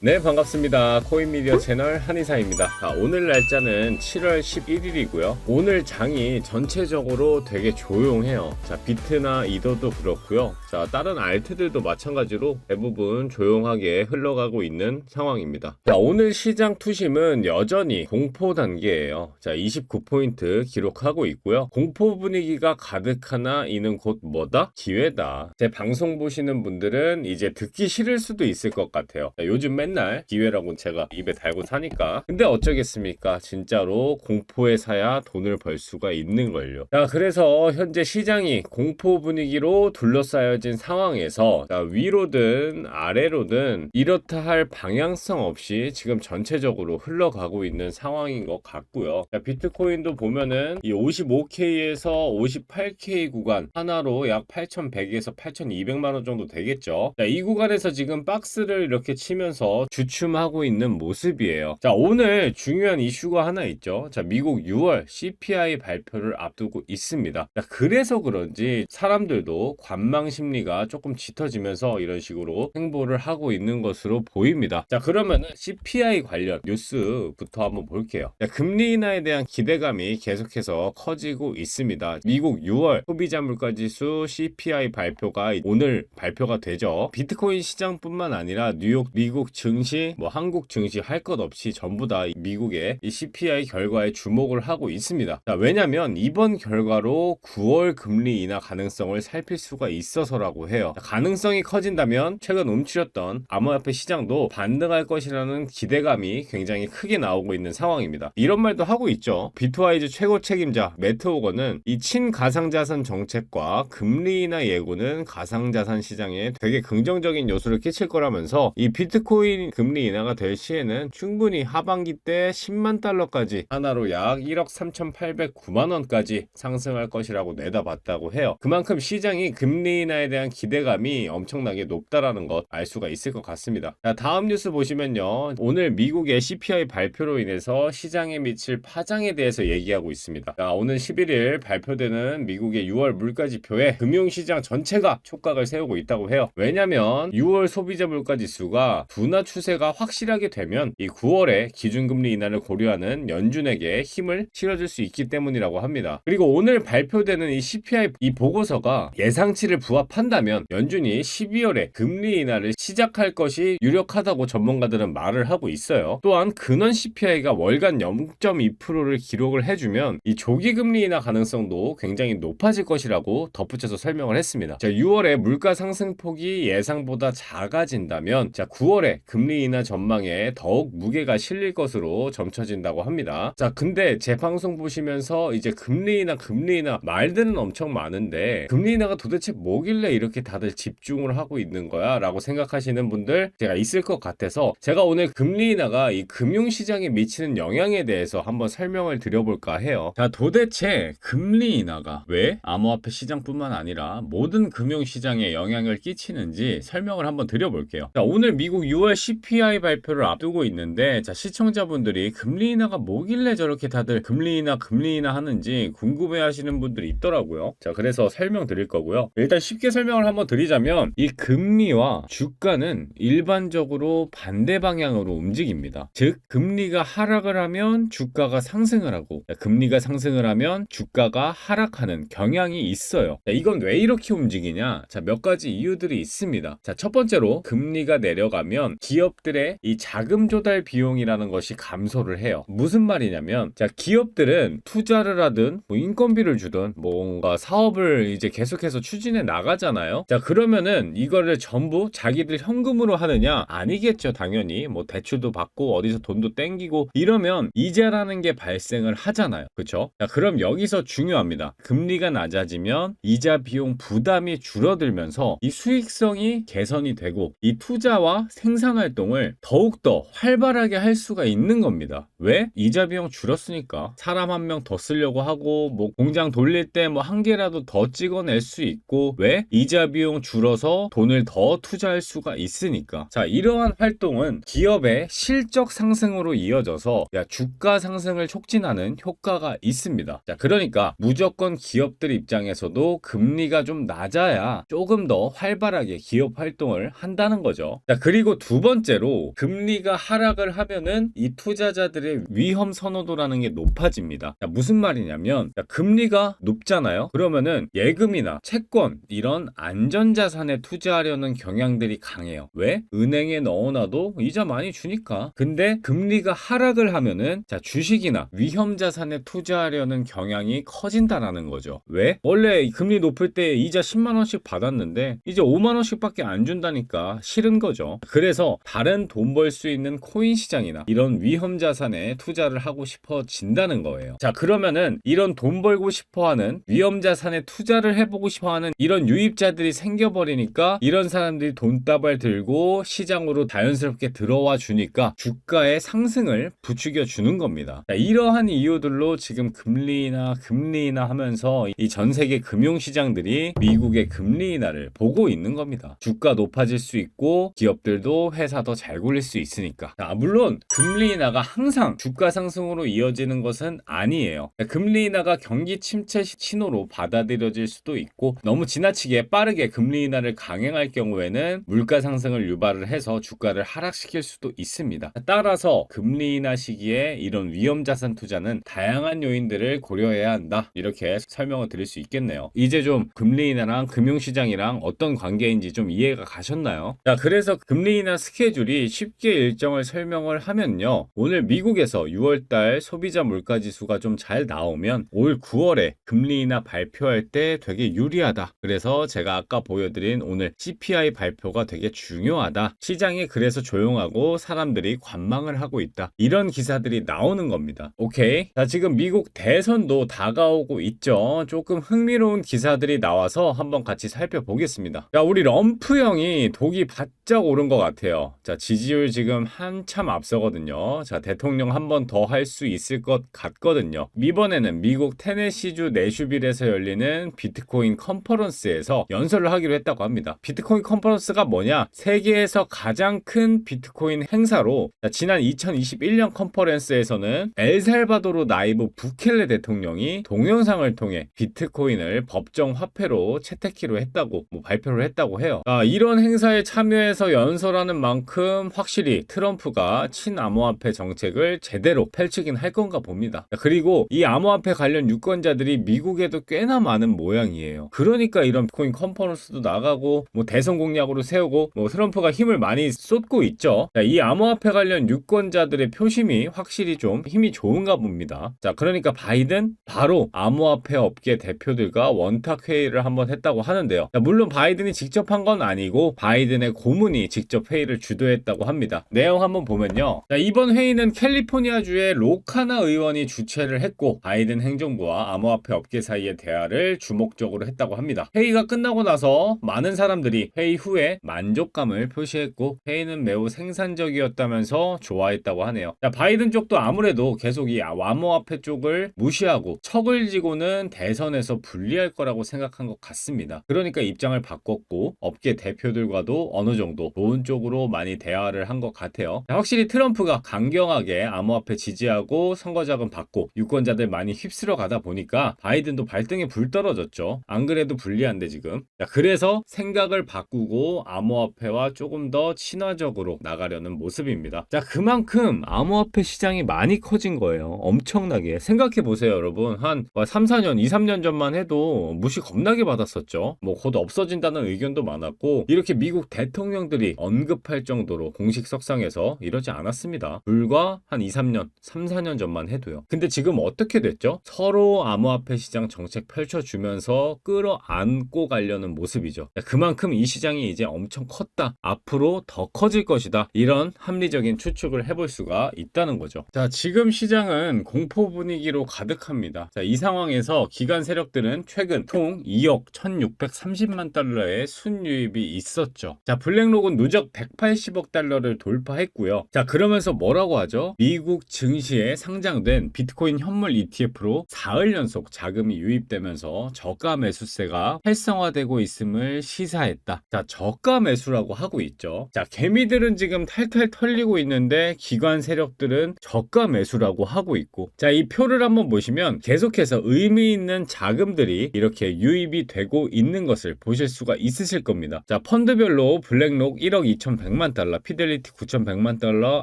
네 반갑습니다. 코인미디어 채널 한의사입니다. 자, 오늘 날짜는 7월 11일이고요. 오늘 장이 전체적으로 되게 조용해요. 자 비트나 이더도 그렇고요. 자 다른 알트들도 마찬가지로 대부분 조용하게 흘러가고 있는 상황입니다. 자 오늘 시장 투심은 여전히 공포 단계예요. 자 29포인트 기록하고 있고요. 공포 분위기가 가득하나 이는 곧 뭐다? 기회다. 제 방송 보시는 분들은 이제 듣기 싫을 수도 있을 것 같아요. 자, 요즘 맨날 기회라고 제가 입에 달고 사니까. 근데 어쩌겠습니까? 진짜로 공포에 사야 돈을 벌 수가 있는 걸요. 자 그래서 현재 시장이 공포 분위기로 둘러싸여진 상황에서 자, 위로든 아래로든 이렇다 할 방향성 없이 지금 전체적으로 흘러가고 있는 상황인 것 같고요. 자, 비트코인도 보면은 이 55K에서 58K 구간 하나로 약 8,100에서 8,200만 원 정도 되겠죠. 자, 이 구간에서 지금 박스를 이렇게 치면서 주춤하고 있는 모습이에요. 자, 오늘 중요한 이슈가 하나 있죠. 자, 미국 6월 CPI 발표를 앞두고 있습니다. 자, 그래서 그런지 사람들도 관망 심리가 조금 짙어지면서 이런 식으로 행보를 하고 있는 것으로 보입니다. 자, 그러면은 CPI 관련 뉴스부터 한번 볼게요. 자, 금리 인하에 대한 기대감이 계속해서 커지고 있습니다. 미국 6월 소비자 물가 지수 CPI 발표가 오늘 발표가 되죠. 비트코인 시장뿐만 아니라 뉴욕 미국 증 시, 뭐 한국 증시 할 것 없이 전부 다 미국의 이 CPI 결과에 주목을 하고 있습니다. 자, 왜냐면 이번 결과로 9월 금리 인하 가능성을 살필 수가 있어서라고 해요. 자, 가능성이 커진다면 최근 움츠렸던 암호화폐 시장도 반등할 것이라는 기대감이 굉장히 크게 나오고 있는 상황입니다. 이런 말도 하고 있죠. 비트와이즈 최고 책임자 매트 오거는 이 친가상자산 정책과 금리 인하 예고는 가상자산 시장에 되게 긍정적인 요소를 끼칠 거라면서 이 비트코인 금리 인하가 될 시에는 충분히 하반기 때 10만 달러까지 하나로 약 1억 3,809만 원까지 상승할 것이라고 내다봤다고 해요. 그만큼 시장이 금리 인하에 대한 기대감이 엄청나게 높다라는 것 알 수가 있을 것 같습니다. 자, 다음 뉴스 보시면요. 오늘 미국의 CPI 발표로 인해서 시장에 미칠 파장에 대해서 얘기하고 있습니다. 자, 오늘 11일 발표되는 미국의 6월 물가지표에 금융시장 전체가 촉각을 세우고 있다고 해요. 왜냐면 6월 소비자 물가 지수가 둔화 추세가 확실하게 되면 이 9월에 기준금리 인하를 고려하는 연준에게 힘을 실어줄 수 있기 때문이라고 합니다. 그리고 오늘 발표되는 이 CPI 이 보고서가 예상치를 부합한다면 연준이 12월에 금리 인하를 시작할 것이 유력하다고 전문가들은 말을 하고 있어요. 또한 근원 CPI가 월간 0.2%를 기록을 해주면 이 조기 금리 인하 가능성도 굉장히 높아질 것이라고 덧붙여서 설명을 했습니다. 자, 6월에 물가 상승폭이 예상보다 작아진다면 자, 9월에 금리 인하 전망에 더욱 무게가 실릴 것으로 점쳐진다고 합니다. 자, 근데 제 방송 보시면서 이제 금리 인하, 금리 인하 말들은 엄청 많은데 금리 인하가 도대체 뭐길래 이렇게 다들 집중을 하고 있는 거야? 라고 생각하시는 분들 제가 있을 것 같아서 제가 오늘 금리 인하가 이 금융 시장에 미치는 영향에 대해서 한번 설명을 드려볼까 해요. 자, 도대체 금리 인하가 왜 암호화폐 시장뿐만 아니라 모든 금융 시장에 영향을 끼치는지 설명을 한번 드려볼게요. 자, 오늘 미국 6월 CPI 발표를 앞두고 있는데 자, 시청자분들이 금리 인하가 뭐길래 저렇게 다들 금리 인하 금리 인하 하는지 궁금해 하시는 분들이 있더라고요. 자, 그래서 설명드릴 거고요. 일단 쉽게 설명을 한번 드리자면 이 금리와 주가는 일반적으로 반대 방향으로 움직입니다. 즉 금리가 하락을 하면 주가가 상승을 하고 자, 금리가 상승을 하면 주가가 하락하는 경향이 있어요. 자, 이건 왜 이렇게 움직이냐? 자, 몇 가지 이유들이 있습니다. 자, 첫 번째로 금리가 내려가면 기 업들의 이 자금 조달 비용이라는 것이 감소를 해요. 무슨 말이냐면 자, 기업들은 투자를 하든 뭐 인건비를 주든 뭔가 사업을 이제 계속해서 추진해 나가잖아요. 자, 그러면은 이거를 전부 자기들 현금으로 하느냐? 아니겠죠, 당연히. 뭐 대출도 받고 어디서 돈도 땡기고 이러면 이자라는 게 발생을 하잖아요. 그렇죠? 자, 그럼 여기서 중요합니다. 금리가 낮아지면 이자 비용 부담이 줄어들면서 이 수익성이 개선이 되고 이 투자와 생산 활동을 더욱더 활발하게 할 수가 있는 겁니다. 왜? 이자 비용 줄었으니까 사람 한 명 더 쓰려고 하고 뭐 공장 돌릴 때 뭐 한 개라도 더 찍어낼 수 있고 왜? 이자 비용 줄어서 돈을 더 투자할 수가 있으니까. 자, 이러한 활동은 기업의 실적 상승으로 이어져서 야, 주가 상승을 촉진하는 효과가 있습니다. 자, 그러니까 무조건 기업들 입장에서도 금리가 좀 낮아야 조금 더 활발하게 기업 활동을 한다는 거죠. 자, 그리고 두 번 째로 금리가 하락을 하면은 이 투자자들의 위험 선호도라는 게 높아집니다. 자, 무슨 말이냐면 자, 금리가 높잖아요. 그러면은 예금이나 채권 이런 안전자산에 투자하려는 경향들이 강해요. 왜? 은행에 넣어놔도 이자 많이 주니까. 근데 금리가 하락을 하면은 자 주식이나 위험 자산에 투자하려는 경향이 커진다라는 거죠. 왜? 원래 금리 높을 때 이자 10만 원씩 받았는데 이제 5만 원씩밖에 안 준다니까 싫은 거죠. 그래서 다른 돈 벌 수 있는 코인 시장이나 이런 위험 자산에 투자를 하고 싶어진다는 거예요. 자 그러면은 이런 돈 벌고 싶어 하는 위험 자산에 투자를 해보고 싶어 하는 이런 유입자들이 생겨버리니까 이런 사람들이 돈다발 들고 시장으로 자연스럽게 들어와 주니까 주가의 상승을 부추겨 주는 겁니다. 자, 이러한 이유들로 지금 금리나 금리나 하면서 이 전 세계 금융 시장들이 미국의 금리 인하를 보고 있는 겁니다. 주가 높아질 수 있고 기업들도 회사 더 잘 굴릴 수 있으니까. 자, 물론 금리 인하가 항상 주가 상승으로 이어지는 것은 아니에요. 금리 인하가 경기 침체 신호로 받아들여질 수도 있고 너무 지나치게 빠르게 금리 인하를 강행할 경우에는 물가 상승을 유발을 해서 주가를 하락시킬 수도 있습니다. 따라서 금리 인하 시기에 이런 위험 자산 투자는 다양한 요인들을 고려해야 한다. 이렇게 설명을 드릴 수 있겠네요. 이제 좀 금리 인하랑 금융 시장이랑 어떤 관계인지 좀 이해가 가셨나요? 자, 그래서 금리 인하 스 케줄이 쉽게 일정을 설명을 하면요. 오늘 미국에서 6월달 소비자 물가 지수가 좀 잘 나오면 올 9월에 금리 인하 발표할 때 되게 유리하다. 그래서 제가 아까 보여드린 오늘 CPI 발표가 되게 중요하다. 시장이 그래서 조용하고 사람들이 관망을 하고 있다. 이런 기사들이 나오는 겁니다. 오케이. 자, 지금 미국 대선도 다가오고 있죠. 조금 흥미로운 기사들이 나와서 한번 같이 살펴보겠습니다. 자, 우리 럼프 형이 독이 바짝 오른 것 같아요. 자, 지지율 지금 한참 앞서거든요. 자, 대통령 한 번 더 할 수 있을 것 같거든요. 이번에는 미국 테네시주 내슈빌에서 열리는 비트코인 컨퍼런스에서 연설을 하기로 했다고 합니다. 비트코인 컨퍼런스가 뭐냐? 세계에서 가장 큰 비트코인 행사로 자, 지난 2021년 컨퍼런스에서는 엘살바도르 나이브 부켈레 대통령이 동영상을 통해 비트코인을 법정 화폐로 채택키로 했다고 뭐 발표를 했다고 해요. 아, 이런 행사에 참여해서 연설하는 만큼 확실히 트럼프가 친암호화폐 정책을 제대로 펼치긴 할 건가 봅니다. 자, 그리고 이 암호화폐 관련 유권자들이 미국에도 꽤나 많은 모양이에요. 그러니까 이런 비트코인 컨퍼런스도 나가고 뭐 대선 공약으로 세우고 뭐 트럼프가 힘을 많이 쏟고 있죠. 자, 이 암호화폐 관련 유권자들의 표심이 확실히 좀 힘이 좋은가 봅니다. 자, 그러니까 바이든 바로 암호화폐 업계 대표들과 원탁 회의를 한번 했다고 하는데요. 자, 물론 바이든이 직접 한 건 아니고 바이든의 고문이 직접 회의를 주도했다고 합니다. 내용 한번 보면요. 자, 이번 회의는 캘리포니아주의 로카나 의원이 주최를 했고 바이든 행정부와 암호화폐 업계 사이의 대화를 주목적으로 했다고 합니다. 회의가 끝나고 나서 많은 사람들이 회의 후에 만족감을 표시했고 회의는 매우 생산적이었다면서 좋아했다고 하네요. 자, 바이든 쪽도 아무래도 계속 이 암호화폐 쪽을 무시하고 척을 지고는 대선에서 불리할 거라고 생각한 것 같습니다. 그러니까 입장을 바꿨고 업계 대표들과도 어느 정도 좋은 쪽으로 많이 대화를 한 것 같아요. 자, 확실히 트럼프가 강경하게 암호화폐 지지하고 선거자금 받고 유권자들 많이 휩쓸어 가다 보니까 바이든도 발등에 불 떨어졌죠. 안 그래도 불리한데 지금. 자, 그래서 생각을 바꾸고 암호화폐와 조금 더 친화적으로 나가려는 모습입니다. 자, 그만큼 암호화폐 시장이 많이 커진 거예요. 엄청나게. 생각해 보세요, 여러분. 한 3, 4년, 2, 3년 전만 해도 무시 겁나게 받았었죠. 뭐 곧 없어진다는 의견도 많았고 이렇게 미국 대통령들이 언급할 정도로 공식 석상에서 이러지 않았습니다. 불과 한 2, 3년, 3, 4년 전만 해도요. 근데 지금 어떻게 됐죠? 서로 암호화폐 시장 정책 펼쳐주면서 끌어안고 가려는 모습이죠. 자, 그만큼 이 시장이 이제 엄청 컸다. 앞으로 더 커질 것이다. 이런 합리적인 추측을 해볼 수가 있다는 거죠. 자, 지금 시장은 공포 분위기로 가득합니다. 자, 이 상황에서 기관 세력들은 최근 총 2억 1,630만 달러의 순유입이 있었죠. 자, 블랙록은 누적 180억 달러를 돌파했고요. 자, 그러면서 뭐라고 하죠? 미국 증시에 상장된 비트코인 현물 ETF로 4일 연속 자금이 유입되면서 저가 매수세가 활성화되고 있음을 시사했다. 자, 저가 매수라고 하고 있죠. 자, 개미들은 지금 탈탈 털리고 있는데 기관 세력들은 저가 매수라고 하고 있고 자, 이 표를 한번 보시면 계속해서 의미 있는 자금들이 이렇게 유입이 되고 있는 것을 보실 수가 있으실 겁니다. 자, 펀드별로 블랙록 1억 2,100만 9,100만 달러, 피델리티 9,100만 달러,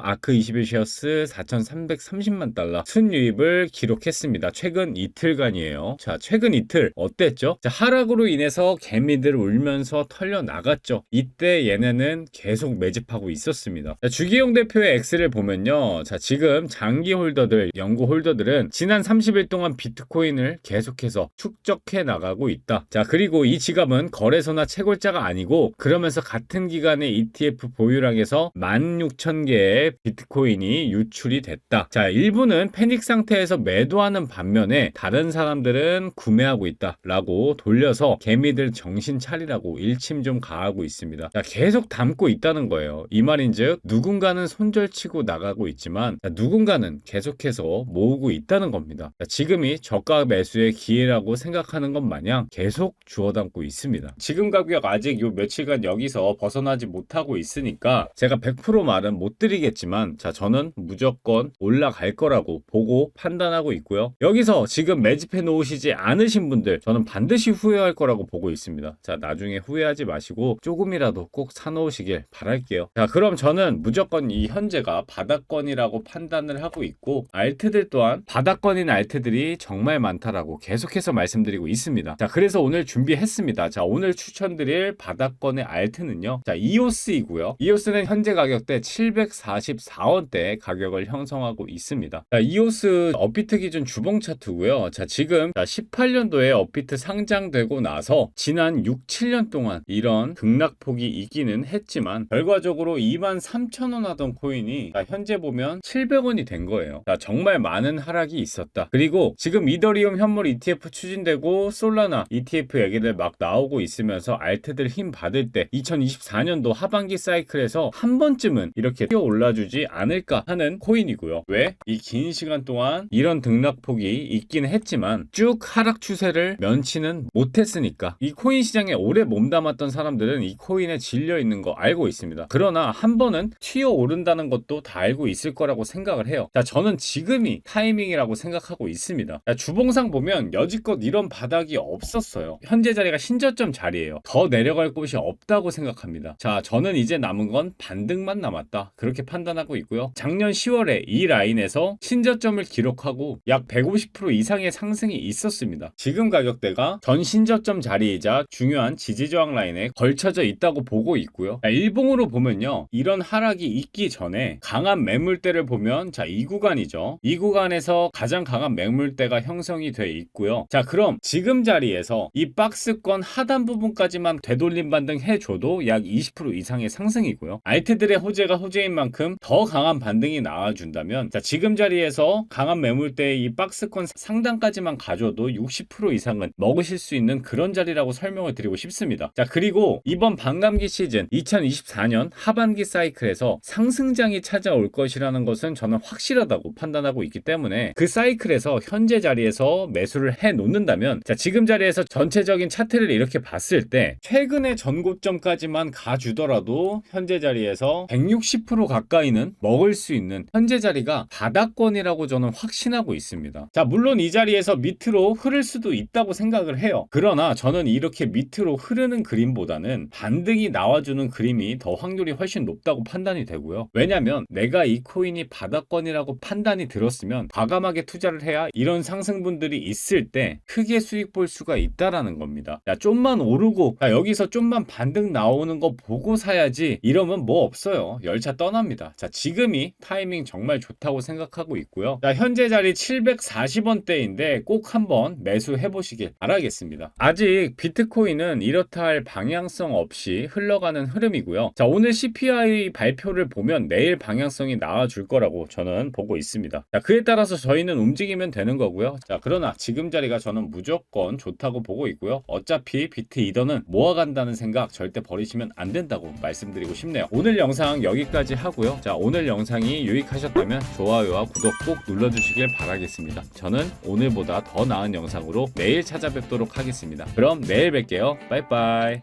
아크 21셔스 4,330만 달러 순유입을 기록했습니다. 최근 이틀간이에요. 자, 최근 이틀 어땠죠? 자, 하락으로 인해서 개미들 울면서 털려 나갔죠. 이때 얘네는 계속 매집하고 있었습니다. 자, 주기용 대표의 X를 보면요. 자, 지금 장기 홀더들, 연구 홀더들은 지난 30일 동안 비트코인을 계속해서 축적해 나가고 있다. 자, 그리고 이 지갑은 거래소나 채굴자가 아니고 그러면서 같은 기간에 ETF 보 유량에서 16,000개의 비트코인이 유출이 됐다. 자, 일부는 패닉 상태에서 매도하는 반면에 다른 사람들은 구매하고 있다 라고 돌려서 개미들 정신 차리라고 일침 좀 가하고 있습니다. 자, 계속 담고 있다는 거예요. 이 말인 즉 누군가는 손절치고 나가고 있지만 자, 누군가는 계속해서 모으고 있다는 겁니다. 자, 지금이 저가 매수의 기회라고 생각하는 것 마냥 계속 주워 담고 있습니다. 지금 가격 아직 요 며칠간 여기서 벗어나지 못하고 있으니까 제가 100% 말은 못 드리겠지만 자 저는 무조건 올라갈 거라고 보고 판단하고 있고요. 여기서 지금 매집해 놓으시지 않으신 분들 저는 반드시 후회할 거라고 보고 있습니다. 자 나중에 후회하지 마시고 조금이라도 꼭 사놓으시길 바랄게요. 자 그럼 저는 무조건 이 현재가 바닥권이라고 판단을 하고 있고 알트들 또한 바닥권인 알트들이 정말 많다라고 계속해서 말씀드리고 있습니다. 자 그래서 오늘 준비했습니다. 자 오늘 추천드릴 바닥권의 알트는요. 자 이오스이고요. 이오스는 현재 가격대 744원대 가격을 형성하고 있습니다. 자 이오스 업비트 기준 주봉 차트고요. 자 지금 18년도에 업비트 상장되고 나서 지난 6, 7년 동안 이런 등락폭이 있기는 했지만 결과적으로 2만 3천 원 하던 코인이 자, 현재 보면 700원이 된 거예요. 자 정말 많은 하락이 있었다. 그리고 지금 이더리움 현물 ETF 추진되고 솔라나 ETF 얘기들 막 나오고 있으면서 알트들 힘 받을 때 2024년도 하반기 사이클 에서 한 번쯤은 이렇게 뛰어 올라주지 않을까 하는 코인이고요. 왜? 이 긴 시간 동안 이런 등락폭이 있긴 했지만 쭉 하락 추세를 면치는 못했으니까 이 코인 시장에 오래 몸담았던 사람들은 이 코인에 질려 있는 거 알고 있습니다. 그러나 한 번은 튀어 오른다는 것도 다 알고 있을 거라고 생각을 해요. 자, 저는 지금이 타이밍이라고 생각하고 있습니다. 자, 주봉상 보면 여지껏 이런 바닥이 없었어요. 현재 자리가 신저점 자리예요. 더 내려갈 곳이 없다고 생각합니다. 자, 저는 이제 남은 건 반등만 남았다. 그렇게 판단하고 있고요. 작년 10월에 이 라인에서 신저점을 기록하고 약 150% 이상의 상승이 있었습니다. 지금 가격대가 전 신저점 자리이자 중요한 지지저항 라인에 걸쳐져 있다고 보고 있고요. 자, 일봉으로 보면요. 이런 하락이 있기 전에 강한 매물대를 보면 자, 이 구간이죠. 이 구간에서 가장 강한 매물대가 형성이 돼 있고요. 자, 그럼 지금 자리에서 이 박스권 하단 부분까지만 되돌림 반등 해줘도 약 20% 이상의 상승 이고요. 알트들의 호재가 호재인 만큼 더 강한 반등이 나와준다면 자, 지금 자리에서 강한 매물대의 이 박스권 상단까지만 가져도 60% 이상은 먹으실 수 있는 그런 자리라고 설명을 드리고 싶습니다. 자, 그리고 이번 반감기 시즌 2024년 하반기 사이클에서 상승장이 찾아올 것이라는 것은 저는 확실하다고 판단하고 있기 때문에 그 사이클에서 현재 자리에서 매수를 해 놓는다면 자, 지금 자리에서 전체적인 차트를 이렇게 봤을 때 최근의 전고점까지만 가주더라도 현재 자리에서 160% 가까이는 먹을 수 있는 현재 자리가 바닥권이라고 저는 확신하고 있습니다. 자, 물론 이 자리에서 밑으로 흐를 수도 있다고 생각을 해요. 그러나 저는 이렇게 밑으로 흐르는 그림보다는 반등이 나와주는 그림이 더 확률이 훨씬 높다고 판단이 되고요. 왜냐면 내가 이 코인이 바닥권이라고 판단이 들었으면 과감하게 투자를 해야 이런 상승분들이 있을 때 크게 수익 볼 수가 있다라는 겁니다. 야, 좀만 오르고 야, 여기서 좀만 반등 나오는 거 보고 사야지 이러면 뭐 없어요. 열차 떠납니다. 자, 지금이 타이밍 정말 좋다고 생각하고 있고요. 자, 현재 자리 740원대인데 꼭 한번 매수해 보시길 바라겠습니다. 아직 비트코인은 이렇다 할 방향성 없이 흘러가는 흐름이고요. 자, 오늘 CPI 발표를 보면 내일 방향성이 나와줄 거라고 저는 보고 있습니다. 자, 그에 따라서 저희는 움직이면 되는 거고요. 자, 그러나 지금 자리가 저는 무조건 좋다고 보고 있고요. 어차피 비트 이더는 모아간다는 생각 절대 버리시면 안 된다고 말씀드리고 싶네요. 오늘 영상 여기까지 하고요. 자, 오늘 영상이 유익하셨다면 좋아요와 구독 꼭 눌러주시길 바라겠습니다. 저는 오늘보다 더 나은 영상으로 내일 찾아뵙도록 하겠습니다. 그럼 내일 뵐게요. 빠이빠이.